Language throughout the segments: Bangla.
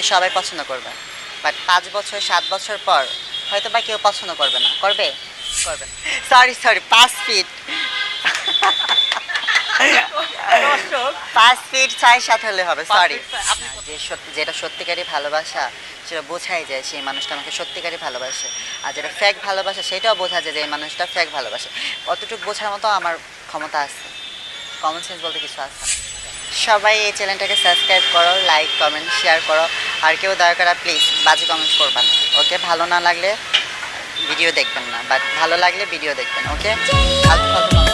আমাকে সবাই পছন্দ করবে। বাট পাঁচ বছর সাত বছর পর হয়তো বা কেউ পছন্দ করবে না। করবে? করবে সরি সরি পাঁচ ফিট পাঁচ ফিট ছয় সাত হলে হবে সরি? যে সত্যি যেটা সত্যিকারই ভালোবাসা সেটা বোঝাই যায় সেই মানুষটা আমাকে সত্যিকারই ভালোবাসে। আর যেটা ফেক ভালোবাসা সেটাও বোঝা যায় যে এই মানুষটা ফেক ভালোবাসে। অতটুকু বোঝার মতো আমার ক্ষমতা আছে। কমন সেন্স বলতে কিছু আছে সবাই এই চ্যানেলটাকে সাবস্ক্রাইব করো লাইক কমেন্ট শেয়ার করো। আর কেউ দয়া করে প্লিজ বাজে কমেন্ট করবেন না ওকে ভালো না লাগলে ভিডিও দেখবেন না বাট ভালো লাগলে ভিডিও দেখবেন ওকে ফালতু ফালতু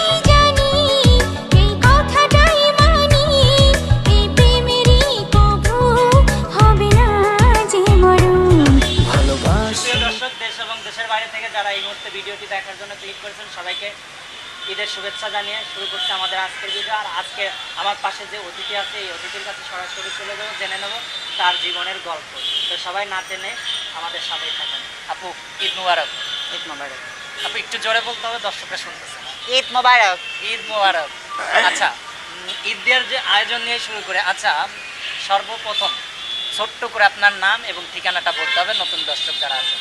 ভিডিওটি দেখার জন্য ক্লিক করেছেন সবাইকে ঈদের শুভেচ্ছা জানিয়ে শুরু করছে আমাদের আজকের ভিডিও আর আজকে আমার পাশে যে অতিথি আছে এই অতিথির কাছে সরাসরি চলে যাব জেনে নেব তার জীবনের গল্প। তো সবাই না জেনে আমাদের সাথেই থাকেন। আপু ঈদ মুবারক। ঈদ মোবারক। আপু একটু জোরে বলতে হবে দর্শকরা শুনতেছে ঈদ মোবারক। ঈদ মোবারক। আচ্ছা ঈদের যে আয়োজন নিয়ে শুরু করে আচ্ছা সর্বপ্রথম ছোট্ট করে আপনার নাম এবং ঠিকানাটা বলতে হবে নতুন দর্শক যারা আছে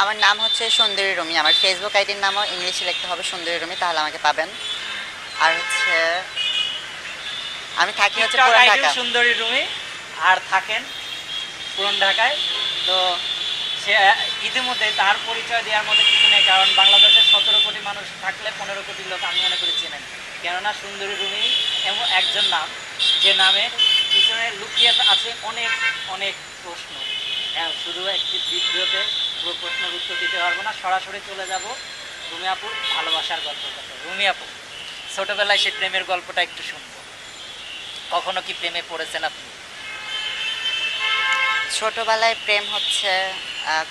আমার নাম হচ্ছে সুন্দরী রুমি। আমার ফেসবুক আইডির নামও ইংলিশে লিখতে হবে সুন্দরী রুমি তাহলে আমাকে পাবেন। আর হচ্ছে আমি থাকি হচ্ছে পুরান ঢাকা। সুন্দরী রুমি। আর থাকেন পুরন ঢাকায়। তো সে, ইতিমধ্যে তার পরিচয় দেওয়ার মধ্যে কিছু নেই, কারণ বাংলাদেশের সতেরো কোটি মানুষ থাকলে পনেরো কোটি লোক আমি মনে করি চেনেন। কেননা সুন্দরী রুমি এমন একজন নাম, যে নামে পিছনে লুকিয়ে আছে অনেক অনেক প্রশ্ন। হ্যাঁ শুধু একটি ভিডিওতে পুরো প্রশ্নের উত্তর দিতে পারব না, সরাসরি চলে যাব রুমি আপুর ভালোবাসার গল্প কথা রুমি আপু, ছোটবেলায় সেই প্রেমের গল্পটা একটু শুনব। কখনো কি প্রেমে পড়েছেন আপনি? ছোটবেলায় প্রেম হচ্ছে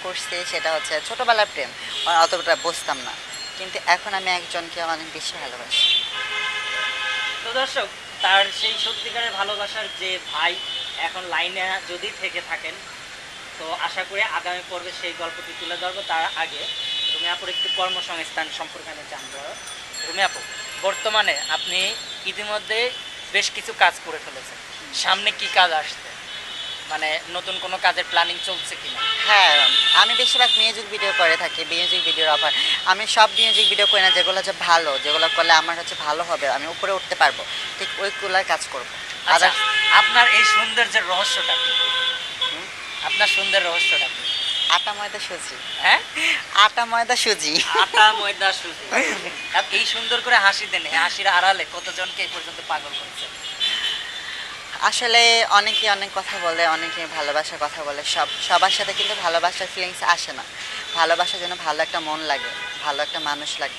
করছি, সেটা হচ্ছে ছোটবেলায় প্রেম। অতটা বুঝতাম না। কিন্তু এখন আমি একজনকে অনেক বেশি ভালোবাসি। তো দর্শক, তার সেই সত্যিকারের ভালোবাসার যে ভাই এখন লাইনে যদি থেকে থাকেন, তো আশা করি আগামী পর্বে সেই গল্পটি তুলে ধরবো তার আগে। রুমি আপুর একটু কর্মসংস্থান সম্পর্কে আমি জানব। রুমি আপু, বর্তমানে আপনি ইতিমধ্যে বেশ কিছু কাজ করে ফেলেছেন। সামনে কি কাজ আসছে? মানে নতুন কোনো কাজের প্ল্যানিং চলছে কিনা? হ্যাঁ আমি বেশিরভাগ মিউজিক ভিডিও করে থাকি মিউজিক ভিডিওর অফার আমি সব মিউজিক ভিডিও করি না যেগুলো হচ্ছে ভালো যেগুলো করলে আমার হচ্ছে ভালো হবে আমি উপরে উঠতে পারব। ঠিক ওইগুলোর কাজ করব। আচ্ছা আপনার এই সৌন্দর্যের রহস্যটা কি? আপনার সুন্দর রহস্যটা কি? আটা ময়দা সুজি। হ্যাঁ? আটা ময়দা সুজি। আটা ময়দা সুজি। এই সুন্দর করে হাসি দেন হাসির আড়ালে কতজনকে এই পর্যন্ত পাগল করেছে? আসলে অনেকে অনেক কথা বলে অনেকে ভালোবাসার কথা বলে। সব সবার সাথে কিন্তু ভালোবাসার ফিলিংস আসে না। ভালোবাসার জন্য ভালো একটা মন লাগে ভালো একটা মানুষ লাগে।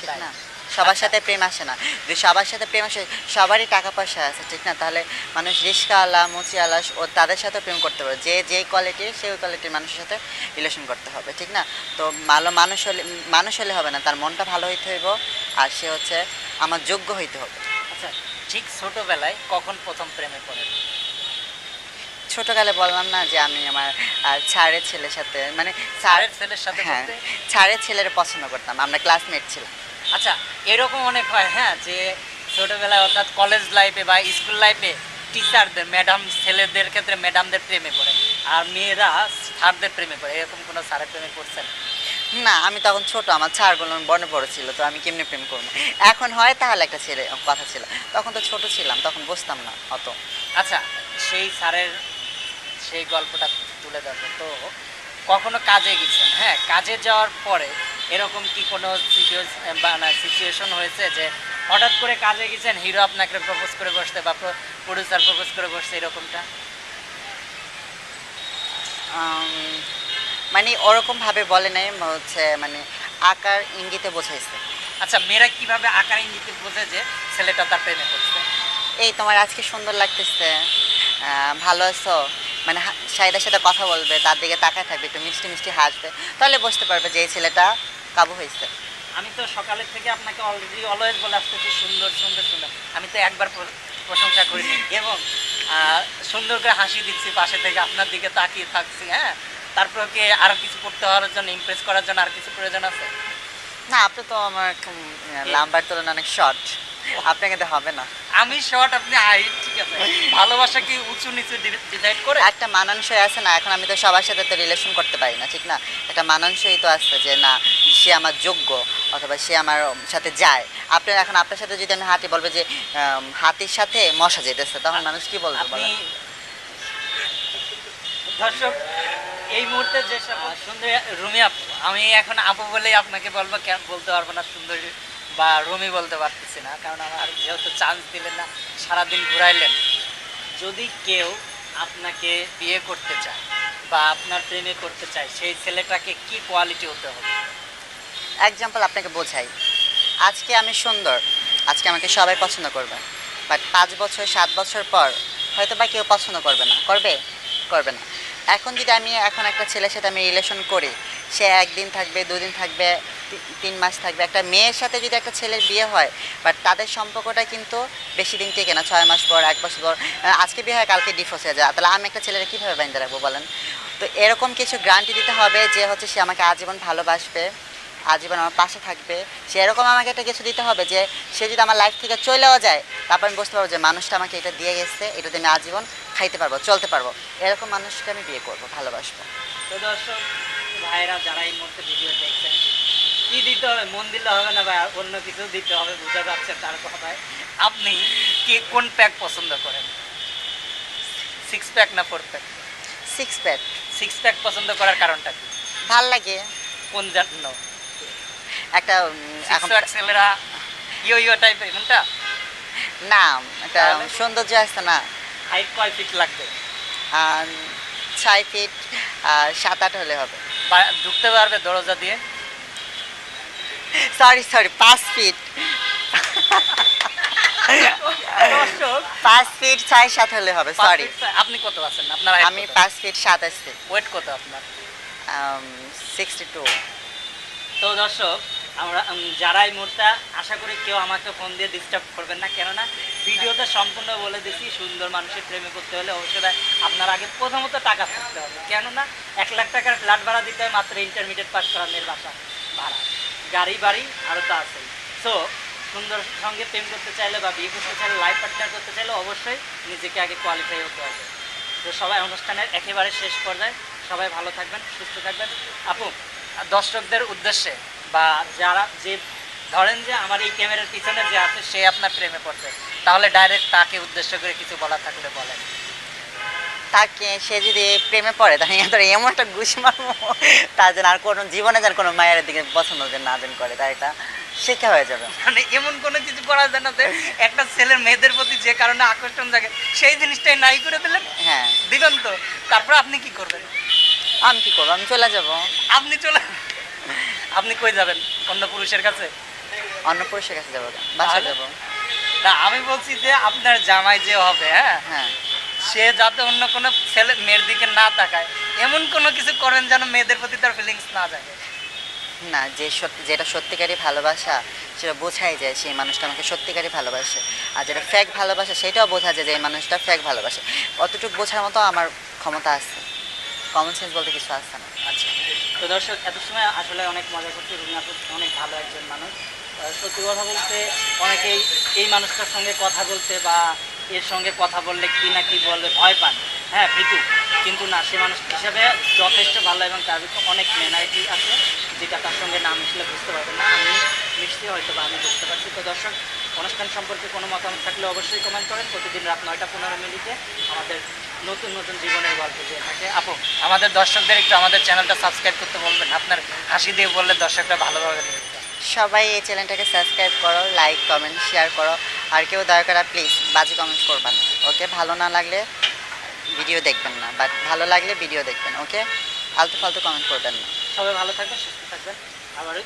ঠিক। না? সবার সাথে প্রেম আসে না। যদি সবার সাথে প্রেম আসে সবারই টাকা পয়সা আছে ঠিক না? তাহলে মানুষ রিস্কাওয়ালা মুচিওয়ালা ও তাদের সাথে প্রেম করতে পারে। যে যে কোয়ালিটির সেই কোয়ালিটির মানুষের সাথে রিলেশন করতে হবে ঠিক না? তো ভালো মানুষ হলে মানুষ হলে হবে না। তার মনটা ভালো হইতে হইব আর সে হচ্ছে আমার যোগ্য হইতে হবে। আচ্ছা। ঠিক ছোটবেলায় কখন প্রথম প্রেমে পড়েন? ছোটকালে বললাম না যে আমি আমার ছাড়ের ছেলের সাথে মানে স্যারের ছেলের সাথে হ্যাঁ ছাড়ের ছেলের পছন্দ করতাম আমরা ক্লাসমেট ছিলাম। আচ্ছা এরকম অনেক হয় হ্যাঁ যে ছোটবেলায় অর্থাৎ কলেজ লাইফে বা স্কুল লাইফে টিচারদের ম্যাডাম ছেলেদের ক্ষেত্রে ম্যাডামদের প্রেমে পড়ে আর মেয়েরা স্যারদের প্রেমে পড়ে এরকম কোনো স্যারের প্রেমে পড়ছেন? না আমি তখন ছোট আমার ছাড়গুলো বনে বড় ছিল তো আমি কেমনি প্রেম করব? এখন হয় তাহলে একটা ছেলে কথা ছিল। তখন তো ছোট ছিলাম তখন বুঝতাম না অত। আচ্ছা সেই স্যারের সেই গল্পটা তুলে ধরবো। তো কখনো কাজে গেছেন? হ্যাঁ কাজে যাওয়ার পরে এরকম কি কোনো সিচুয়েশন বা না সিচুয়েশন হয়েছে যে হঠাৎ করে কাজে গেছেন হিরো আপনাকে প্রপোজ করে বসতে বা প্রডিউসার প্রপোজ করে বসছে এরকমটা? মানে ওরকম ভাবে বলে নাই হচ্ছে মানে আকার ইঙ্গিতে বোঝাইছে। আচ্ছা মেয়েরা কীভাবে আকার ইঙ্গিতে বোঝে যে ছেলেটা তার প্রেমে পড়ছে? এই তোমার আজকে সুন্দর লাগতেছে। ভালো আছো? মানে শাহিদের সাথে কথা বলবে তার দিকে তাকায় থাকবে একটু মিষ্টি মিষ্টি হাসবে। তাহলে বুঝতে পারবে যে এই ছেলেটা কাবু হয়েছে। আমি তো সকালের থেকে আপনাকে অলরেডি অলওয়েজ বলে আসতেছি সুন্দর সুন্দর সুন্দর। আমি তো একবার প্রশংসা করিনি। এবং সুন্দর করে হাসি দিচ্ছি পাশে থেকে আপনার দিকে তাকিয়ে থাকছি হ্যাঁ? তারপর কি আরও কিছু করতে হওয়ার জন্য ইমপ্রেস করার জন্য আর কিছু প্রয়োজন আছে? না আপনি তো আমার লাম্বার তুলনা অনেক শর্ট আপনাকে তো হবে না। আমি শর্ট আপনি হাইট ঠিক আছে। ভালোবাসা কি উঁচু নিচু ডিসাইড করে? একটা মানানসই আছে না এখন আমি তো সবার সাথে তো রিলেশন করতে পারি না ঠিক না? একটা মানানসই তো আছে যে না সে আমার যোগ্য অথবা সে আমার সাথে যায়। আপনার এখন আপনার সাথে যদি আমি হাঁটি বলব যে হাতির সাথে মশা যেতেছে তখন মানুষ কি বলবে আপনি দর্শক এই মুহূর্তে যে সুন্দরী রুমি আপু আমি এখন আপু বলেই আপনাকে বলব কেন বলতে পারব না সুন্দরী বা রুমি বলতে পারতেছি না কারণ আমার যেহেতু চান্স দিলেন না সারাদিন ঘুরাইলেন। যদি কেউ আপনাকে বিয়ে করতে চায় বা আপনার প্রেমে করতে চায় সেই ছেলেটাকে কি কোয়ালিটি হতে হবে? এক্সাম্পল আপনাকে বোঝাই। আজকে আমি সুন্দর আজকে আমাকে সবাই পছন্দ করবে। বাট পাঁচ বছর সাত বছর পর হয়তো বা কেউ পছন্দ করবে না। করবে? করবে না। এখন যদি আমি এখন একটা ছেলের সাথে আমি রিলেশন করি, সে একদিন থাকবে, দুদিন থাকবে তিন মাস থাকবে, একটা মেয়ের সাথে যদি একটা ছেলের বিয়ে হয় বাট তাদের সম্পর্কটা কিন্তু বেশি দিন টেকে না, ছয় মাস পর, এক বছর পর আজকে বিয়ে হয়, কালকে ডিফোর্স হয়ে যায়। তাহলে আমি একটা ছেলের কীভাবে বাইন্দে রাখব বলেন? তো এরকম কিছু গ্রান্টি দিতে হবে যে হচ্ছে সে আমাকে আজীবন ভালোবাসবে। আজীবন আমার পাশে থাকবে। সেরকম আমাকে একটা কিছু দিতে হবে যে সে যদি আমার লাইফ থেকে চলেও যায় তারপর আমি বুঝতে পারব যে মানুষটা আমাকে এটা দিয়ে গেছে এটা দিয়ে আমি আজীবন খাইতে পারব চলতে পারব। এরকম মানুষকে আমি বিয়ে করব ভালোবাসবো। তো দর্শক ভাইরা যারা এই মুহূর্তে ভিডিও দেখছেন কি দিতে হবে? মন দিলে হবে না ভাই? অন্য কিছু দিতে হবে বোঝা যাচ্ছে তার কথায়। আপনি কি কোন প্যাক পছন্দ করেন? সিক্স প্যাক না four pack six pack six pack পছন্দ করার কারণটা কি? ভালো লাগে। কোন জন্য একটা এখন ছেলেরা ইয়ো ইয়ো টাইপ এমনটা? না একটা সৌন্দর্য আছে না। হাইট কয় ফিট লাগবে? ছয় ফিট সাত আট হলে হবে। ঢুকতে পারবে দরজা দিয়ে? সরি সরি পাঁচ ফিট পাঁচ ফিট ছয় সাত হলে হবে সরি আপনি কত আছেন? আপনার আমি পাঁচ ফিট সাত আসছি। ওয়েট কত আপনার? সিক্সটি টু তো দর্শক আমরা যারা এই মুহূর্তে আশা করি কেউ আমাকে ফোন দিয়ে ডিস্টার্ব করবেন না। কেননা ভিডিওতে সম্পূর্ণ বলে দিছি, সুন্দর মানুষের প্রেমে করতে হলে অবশ্যই আপনার আগে প্রথমত টাকা থাকতে হবে। কেননা এক লাখ টাকার ফ্ল্যাট ভাড়া দিতে হয় মাত্র ইন্টারমিডিয়েট পাস করা মেয়ের বাসা ভাড়া। গাড়ি, বাড়ি আরও তো আছেই। সো সুন্দর সঙ্গে প্রেম করতে চাইলে বা বিয়ে করতে চাইলে লাইফ পার্টনার করতে চাইলে অবশ্যই নিজেকে আগে কোয়ালিফাই হতে হবে। তো সবাই অনুষ্ঠানের একেবারে শেষ পর্যায়ে সবাই ভালো থাকবেন, সুস্থ থাকবেন। আপু, দর্শকদের উদ্দেশ্যে বা যারা যে ধরেন যে আমার এই ক্যামেরার পিছনে যে আছে সে আপনার প্রেমে পড়ছে তাহলে ডাইরেক্ট তাকে উদ্দেশ্য করে কিছু বলা থাকলে বলেন। তাকে সে যদি প্রেমে পড়ে তাহলে তোর এমন একটা ঘুষ মারবো তার যেন আর কোনো জীবনে যেন কোনো মায়ের দিকে পছন্দ যেন না যেন করে তার এটা শিক্ষা হয়ে যাবে। মানে এমন কোনো কিছু করা যায় না যে একটা ছেলের মেয়েদের প্রতি যে কারণে আকর্ষণ জাগে সেই জিনিসটাই নাই করে দিলেন? হ্যাঁ। দিলেন তো। তারপর আপনি কি করবেন? আমি কি করব? আমি চলে যাব। আপনি চলে আপনি কই যাবেন? অন্য পুরুষের কাছে? অন্য পুরুষের কাছে যাব বাসা তাহলে? যাব। না আমি বলছি যে আপনার জামাই যে হবে হ্যাঁ? হ্যাঁ। সে যাতে অন্য কোনো ছেলে মেয়ের দিকে না তাকায় এমন কোনো কিছু করেন যেন মেয়েদের প্রতি তার ফিলিংস না জাগে। না যে সত্যি যেটা সত্যিকারই ভালোবাসা সেটা বোঝাই যায় সেই মানুষটা আমাকে সত্যিকারই ভালোবাসে। আর যেটা ফ্যাক ভালোবাসা সেটাও বোঝা যায় যে এই মানুষটা ফ্যাক ভালোবাসে। অতটুকু বোঝার মতো আমার ক্ষমতা আছে। কমন সেন্স বলতে কিছু আসছে না। আচ্ছা। তো দর্শক, এত সময় আসলে অনেক মজা করছি রুমিয়াপুর অনেক ভালো একজন মানুষ। সত্যি কথা বলতে অনেকেই এই মানুষটার সঙ্গে কথা বলতে বা এর সঙ্গে কথা বললে কি না কি বলবে ভয় পান। হ্যাঁ ভীতু। কিন্তু না, সে মানুষ হিসাবে যথেষ্ট ভালো এবং তার ভিতরে অনেক মেনারিটি আছে, যেটা তার সঙ্গে না মিশলে বুঝতে পারবেন না। আমি মিশতে হয়তো বা আমি বুঝতে পারছি। তো দর্শক, অনুষ্ঠান সম্পর্কে কোনো মতামত থাকলে অবশ্যই কমেন্ট করেন। প্রতিদিন রাত নয়টা পনেরো মিনিটে আমাদের নতুন নতুন জীবনের গল্প দিয়ে থাকে। আপু আমাদের দর্শকদের একটু আমাদের চ্যানেলটা সাবস্ক্রাইব করতে বলবেন। আপনার হাসি দিয়ে বললে দর্শকরা ভালোভাবে সবাই এই চ্যানেলটাকে সাবস্ক্রাইব করো লাইক কমেন্ট শেয়ার করো। আর কেউ দয়া করে প্লিজ বাজে কমেন্ট করবেন না ওকে? ভালো না লাগলে ভিডিও দেখবেন না বাট ভালো লাগলে ভিডিও দেখবেন ওকে? ফালতু ফালতু কমেন্ট করবেন না। সবাই ভালো থাকবেন সুস্থ থাকবেন। আবারও।